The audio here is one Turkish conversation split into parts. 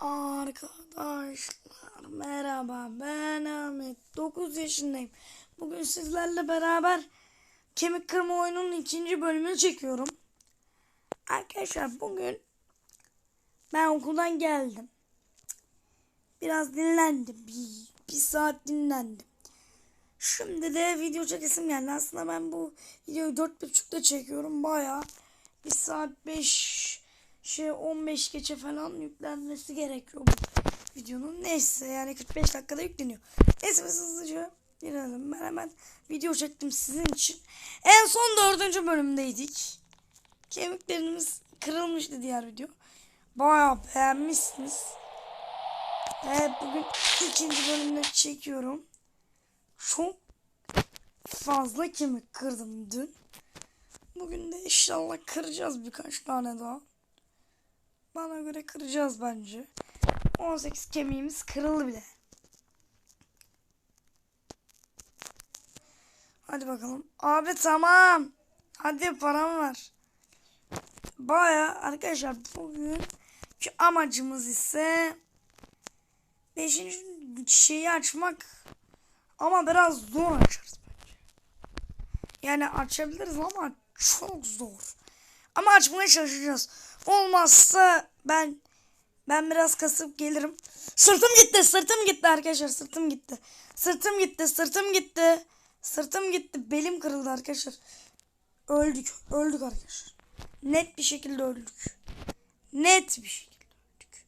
Arkadaşlar merhaba ben Ahmet 9 yaşındayım. Bugün sizlerle beraber kemik kırma oyununun ikinci bölümünü çekiyorum. Arkadaşlar bugün ben okuldan geldim. Biraz dinlendim. Bir, bir saat dinlendim. Şimdi de video çekesim geldi. Aslında ben bu videoyu 4.30'da çekiyorum. Baya bir saat 5 şey 15 geçe falan yüklenmesi gerekiyor bu videonun. Neyse yani 45 dakikada yükleniyor. Neyse biz hızlıca girelim. Ben hemen video çektim sizin için. En son dördüncü bölümdeydik. Kemiklerimiz kırılmıştı diğer video. Bayağı beğenmişsiniz. Evet bugün ikinci bölümde çekiyorum. Çok fazla kemik kırdım dün. Bugün de inşallah kıracağız birkaç tane daha. Bana göre kıracağız bence. 18 kemiğimiz kırıldı bile. Hadi bakalım. Abi tamam. Hadi param var. Baya arkadaşlar bugün şu amacımız ise 5. şeyi açmak ama biraz zor açarız bence. Yani açabiliriz ama çok zor. Ama açmaya çalışacağız. Olmazsa ben ben biraz kasıp gelirim. Sırtım gitti, sırtım gitti arkadaşlar, sırtım gitti. Sırtım gitti, sırtım gitti. Sırtım gitti, belim kırıldı arkadaşlar. Öldük, öldük arkadaşlar. Net bir şekilde öldük. Net bir şekilde öldük.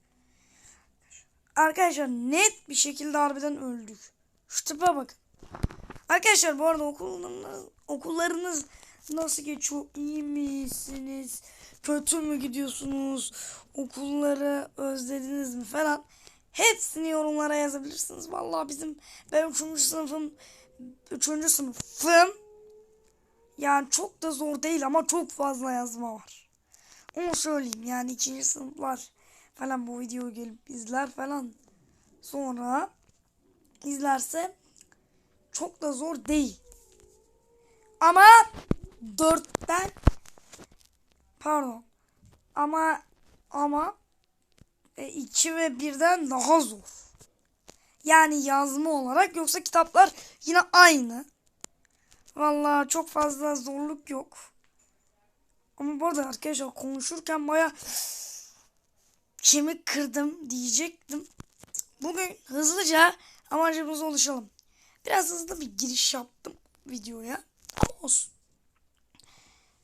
Arkadaşlar net bir şekilde harbiden öldük. Şu tipe bakın. Arkadaşlar bu arada okullarınız, okullarınız nasıl geçiyor? İyi misiniz? Kötü mü gidiyorsunuz? Okulları özlediniz mi falan? Hepsini yorumlara yazabilirsiniz. Vallahi bizim ben 3. sınıfım 3. sınıfım yani çok da zor değil ama çok fazla yazma var. Onu söyleyeyim yani ikinci sınıflar falan bu videoyu gelip izler falan sonra izlerse çok da zor değil. Ama dörtten pardon ama ama e, iki ve birden daha zor. Yani yazma olarak yoksa kitaplar yine aynı. Vallahi çok fazla zorluk yok. Ama bu arada arkadaşlar konuşurken baya kemik kırdım diyecektim. Bugün hızlıca amacımıza ulaşalım. Biraz hızlı bir giriş yaptım videoya. Ama olsun.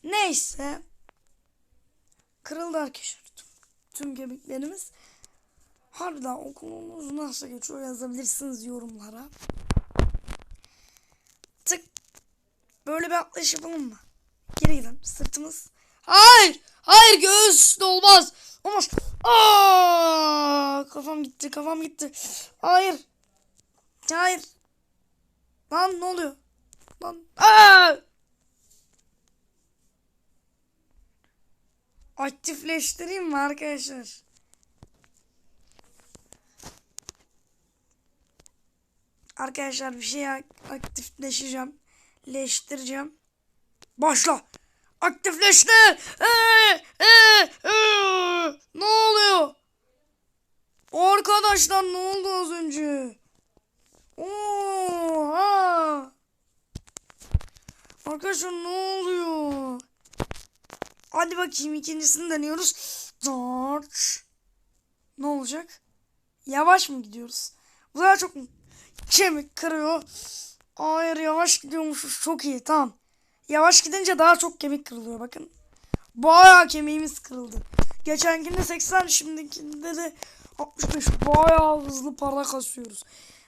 Neyse. Kırıldı arkadaşlar. Tüm, tüm kemiklerimiz. Harbiden okulumuz nasıl geçiyor yazabilirsiniz yorumlara. Tık. Böyle bir atlayış yapalım mı? Geri gidelim. Sırtımız. Hayır. Hayır göğüs de olmaz. Olmaz. Aa, kafam gitti. Kafam gitti. Hayır. Hayır. Lan ne oluyor? Lan. Aa! Aktifleştireyim mi arkadaşlar? Arkadaşlar bir şey aktifleşeceğim. Leştireceğim. Başla. Aktifleşti. Ee, ee, ee. Ne oluyor? Arkadaşlar ne oldu az önce? Oha. Arkadaşlar ne oluyor? Hadi bakayım ikincisini deniyoruz. George. Ne olacak? Yavaş mı gidiyoruz? Bu daha çok kemik kırıyor. Hayır yavaş gidiyormuşuz. Çok iyi tamam. Yavaş gidince daha çok kemik kırılıyor bakın. Bayağı kemiğimiz kırıldı. Geçenkinde 80 şimdikinde de 65. Bayağı hızlı para kasıyoruz.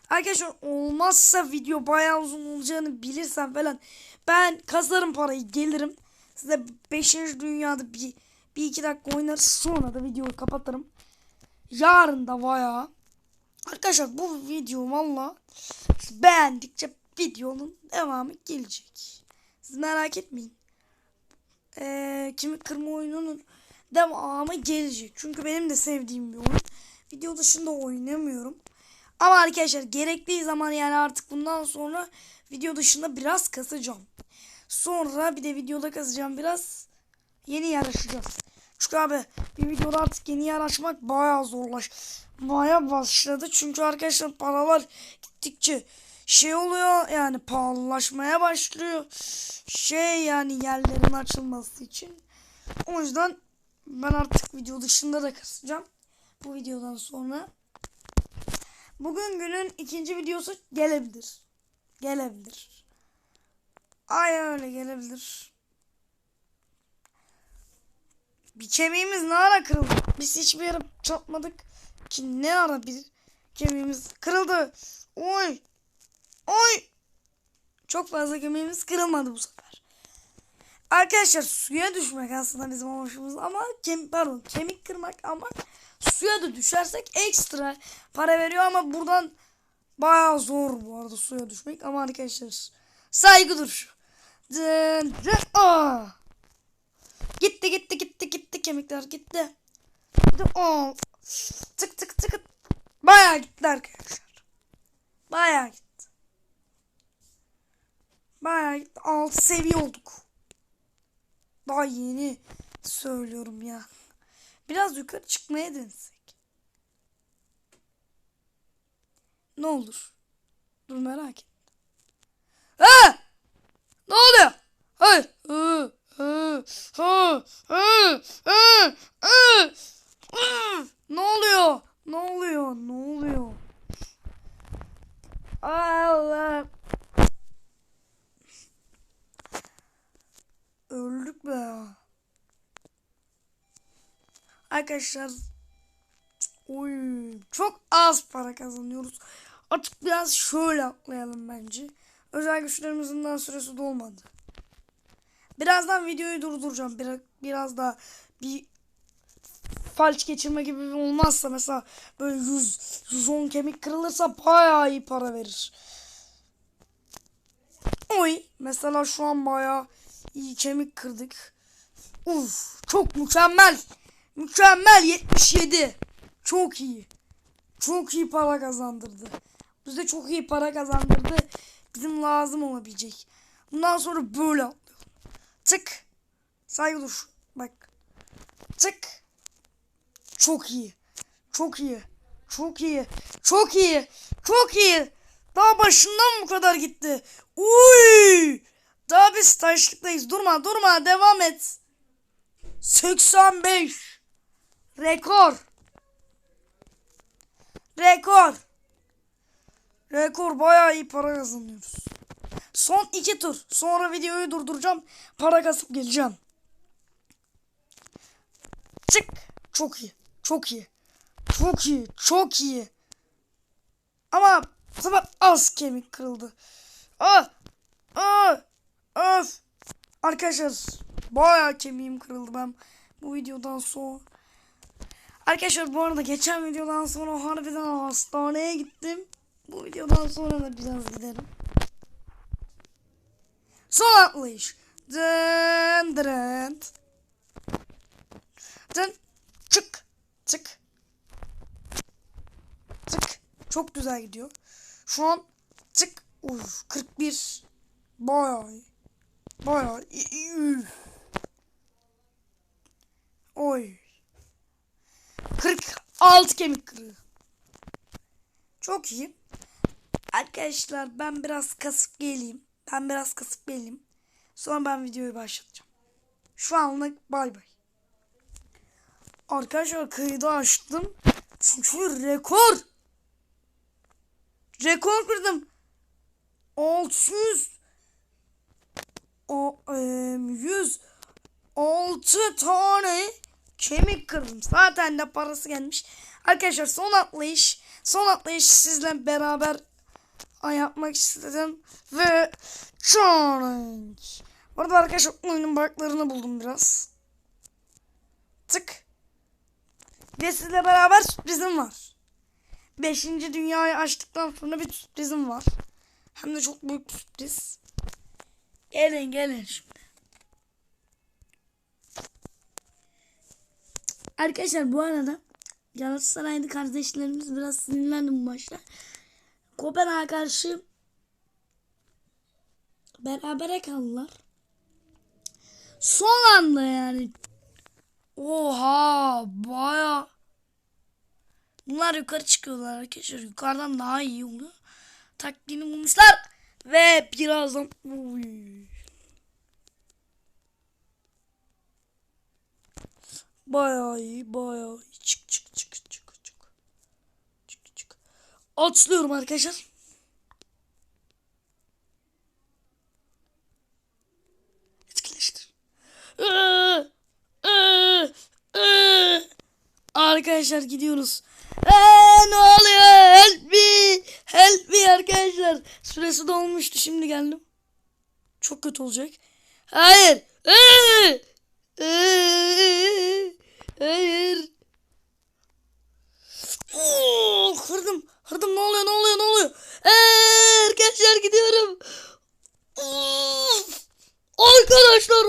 Arkadaşlar olmazsa video bayağı uzun olacağını bilirsem falan ben kasarım parayı gelirim. Size 5. dünyada bir, bir iki dakika oynarız sonra da videoyu kapatırım. Yarın da bayağı. Arkadaşlar bu video valla beğendikçe videonun devamı gelecek. Siz merak etmeyin. Ee, kimi kırma oyununun devamı gelecek. Çünkü benim de sevdiğim bir oyun. Video dışında oynamıyorum. Ama arkadaşlar gerektiği zaman yani artık bundan sonra video dışında biraz kasacağım. Sonra bir de videoda kazacağım biraz. Yeni yarışacağız. Çünkü abi bir videoda artık yeni yer açmak bayağı zorlaş. Bayağı başladı. Çünkü arkadaşlar paralar gittikçe şey oluyor yani pahalılaşmaya başlıyor. Şey yani yerlerin açılması için. O yüzden ben artık video dışında da kasacağım. Bu videodan sonra. Bugün günün ikinci videosu gelebilir. Gelebilir. Ay öyle gelebilir. Bir kemiğimiz ne ara kırıldı? Biz hiçbir yere çarpmadık ki ne ara bir kemiğimiz kırıldı. Oy. Oy. Çok fazla kemiğimiz kırılmadı bu sefer. Arkadaşlar suya düşmek aslında bizim amacımız ama kem pardon kemik kırmak ama suya da düşersek ekstra para veriyor ama buradan bayağı zor bu arada suya düşmek ama arkadaşlar saygı duruşu. Dın dın aa. Gitti gitti gitti gitti kemikler gitti. Gitti aa. Tık tık tık. Bayağı gitti arkadaşlar. Bayağı gitti. Bayağı gitti. 6 seviye olduk. Daha yeni söylüyorum ya. Biraz yukarı çıkmaya denesek. Ne olur? Dur merak et. Ne oluyor? Hayır. Ne oluyor? Ne oluyor? Ne oluyor? Allah. Öldük be ya. Arkadaşlar oy, çok az para kazanıyoruz. Artık biraz şöyle atlayalım bence. Özel güçlerimizin daha süresi dolmadı. Birazdan videoyu durduracağım. Biraz, biraz daha bir falç geçirme gibi bir olmazsa mesela böyle 100 110 kemik kırılırsa bayağı iyi para verir. Oy mesela şu an bayağı iyi kemik kırdık. Uf çok mükemmel. Mükemmel 77. Çok iyi. Çok iyi para kazandırdı. Bize çok iyi para kazandırdı. Bizim lazım olabilecek. Bundan sonra böyle atlayalım. Tık. Saygı dur. Bak. Tık. Çok iyi. Çok iyi. Çok iyi. Çok iyi. Çok iyi. Daha başından bu kadar gitti. Uy! Daha biz taşlıktayız. Durma durma devam et. 85. Rekor. Rekor. Rekor bayağı iyi para kazanıyoruz. Son iki tur. Sonra videoyu durduracağım. Para kasıp geleceğim. Çık. Çok iyi. Çok iyi. Çok iyi. Çok iyi. Ama sefer az kemik kırıldı. Ah. Ah. Öf. Arkadaşlar bayağı kemiğim kırıldı ben bu videodan sonra. Arkadaşlar bu arada geçen videodan sonra harbiden hastaneye gittim. Bu videodan sonra da biraz giderim. Son atlayış. Dın dın. Dın. Çık. Çık. Çık. Çok güzel gidiyor. Şu an çık. Uf, 41. Bayağı. Bayağı. Oy. 46 kemik kırığı. Çok iyi. Arkadaşlar ben biraz kasıp geleyim. Ben biraz kasıp geleyim. Sonra ben videoyu başlatacağım. Şu anlık bay bay. Arkadaşlar kaydı açtım. Çünkü rekor. Rekor kırdım. 600 o e, 106 tane kemik kırdım. Zaten de parası gelmiş. Arkadaşlar son atlayış. Son atlayış sizle beraber yapmak istedim. Ve challenge. Orada arkadaşlar oyunun buglarını buldum biraz. Tık. Ve sizle beraber sürprizim var. Beşinci dünyayı açtıktan sonra bir sürprizim var. Hem de çok büyük bir sürpriz. Gelin gelin şimdi. Arkadaşlar bu arada Galatasaraylı kardeşlerimiz biraz sinirlendi bu maçta. Kopenhag'a karşı berabere kaldılar. Son anda yani Oha baya. Bunlar yukarı çıkıyorlar arkadaşlar. Yukarıdan daha iyi oluyor. Taktiğini bulmuşlar. Ve birazdan... Uy. Bayağı iyi, bayağı iyi. Çık çık çık çık çık. Çık çık. Atlıyorum arkadaşlar. Etkileştir. Iı, ıı. Arkadaşlar gidiyoruz. Eee, ne oluyor? Help me. Help me arkadaşlar. Süresi dolmuştu şimdi geldim. Çok kötü olacak. Hayır. Iı, ıı, Hayır. Oo, kırdım. Kırdım ne oluyor ne oluyor ne oluyor? Eee, arkadaşlar gidiyorum. Of. Arkadaşlar.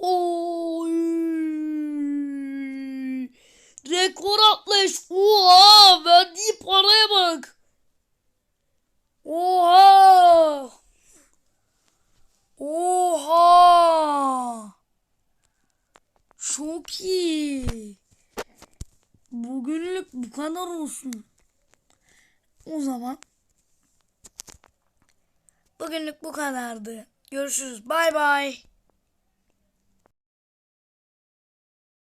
Oy. Rekor atmış. Oha. Verdiği paraya bak. Oha. Oha. Çok iyi. Bugünlük bu kadar olsun. O zaman bugünlük bu kadardı. Görüşürüz. Bay bay.